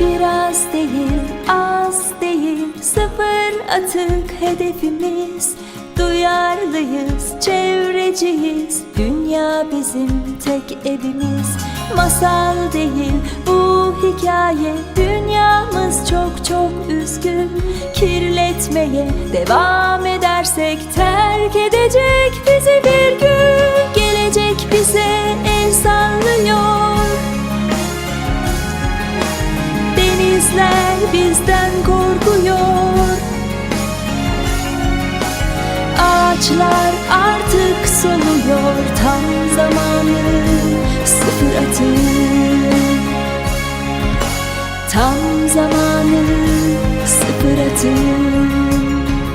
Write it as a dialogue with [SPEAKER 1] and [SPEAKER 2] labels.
[SPEAKER 1] Biraz değil, az değil, sıfır atık hedefimiz. Duyarlıyız, çevreciyiz, dünya bizim tek evimiz. Masal değil bu hikaye, dünyamız çok çok üzgün. Kirletmeye devam edersek terk edecek bizi bir gün. Gelecek bize el sallıyor. Bizden korkuyor. Ağaçlar artık soluyor Tam zamanı sıfır atık Tam zamanı sıfır atık